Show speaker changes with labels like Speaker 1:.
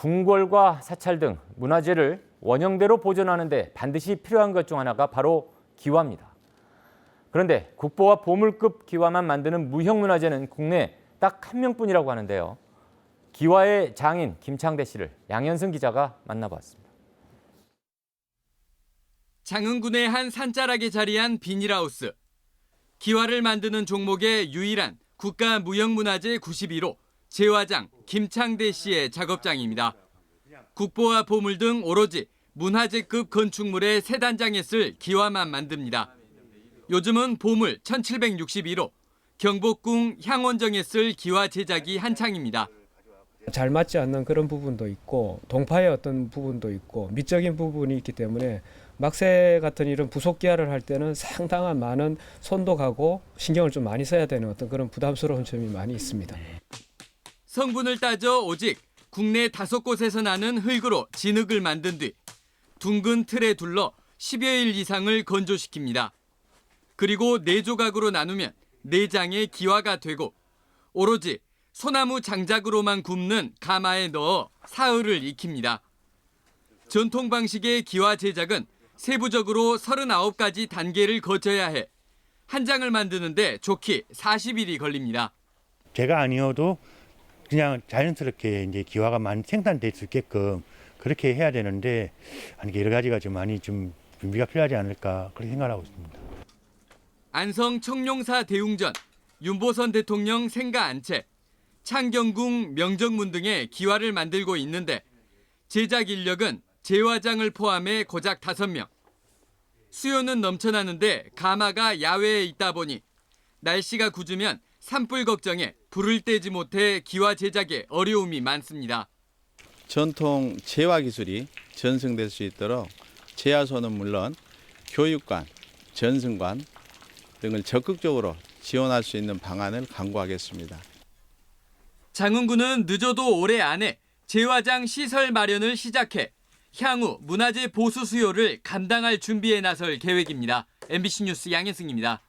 Speaker 1: 궁궐과 사찰 등 문화재를 원형대로 보존하는 데 반드시 필요한 것 중 하나가 바로 기와입니다. 그런데 국보와 보물급 기와만 만드는 무형문화재는 국내 딱 한 명뿐이라고 하는데요. 기와의 장인 김창대 씨를 양현승 기자가 만나봤습니다.
Speaker 2: 장흥군의 한 산자락에 자리한 비닐하우스. 기와를 만드는 종목의 유일한 국가 무형문화재 91호 제화장 김창대 씨의 작업장입니다. 국보와 보물 등 오로지 문화재급 건축물의 세 단장에 쓸 기와만 만듭니다. 요즘은 보물 1761호, 경복궁 향원정에 쓸 기와 제작이 한창입니다.
Speaker 3: 잘 맞지 않는 그런 부분도 있고 동파의 어떤 부분도 있고 미적인 부분이 있기 때문에 막세 같은 이런 부속 기화를 할 때는 상당한 많은 손도 가고 신경을 좀 많이 써야 되는 어떤 그런 부담스러운 점이 많이 있습니다.
Speaker 2: 성분을 따져 오직 국내 다섯 곳에서 나는 흙으로 진흙을 만든 뒤 둥근 틀에 둘러 10여일 이상을 건조시킵니다. 그리고 네 조각으로 나누면 네 장의 기와가 되고 오로지 소나무 장작으로만 굽는 가마에 넣어 사흘을 익힙니다. 전통 방식의 기와 제작은 세부적으로 39가지 단계를 거쳐야 해 한 장을 만드는데 좋게 40일이 걸립니다.
Speaker 4: 제가 아니어도 그냥 자연스럽게 이제 기화가 많이 생산될 수 있게끔 그렇게 해야 되는데 아니 여러 가지가 좀 많이 좀 준비가 필요하지 않을까 그렇게 생각하고 있습니다.
Speaker 2: 안성 청룡사 대웅전, 윤보선 대통령 생가 안채, 창경궁 명정문 등의 기와를 만들고 있는데 제작 인력은 제화장을 포함해 고작 5명. 수요는 넘쳐나는데 가마가 야외에 있다 보니 날씨가 굳으면 산불 걱정에 불을 떼지 못해 기와 제작에 어려움이 많습니다.
Speaker 5: 전통 재화 기술이 전승될 수 있도록 재화소는 물론 교육관, 전승관 등을 적극적으로 지원할 수 있는 방안을 강구하겠습니다.
Speaker 2: 장흥군은 늦어도 올해 안에 재화장 시설 마련을 시작해 향후 문화재 보수 수요를 감당할 준비에 나설 계획입니다. MBC 뉴스 양현승입니다.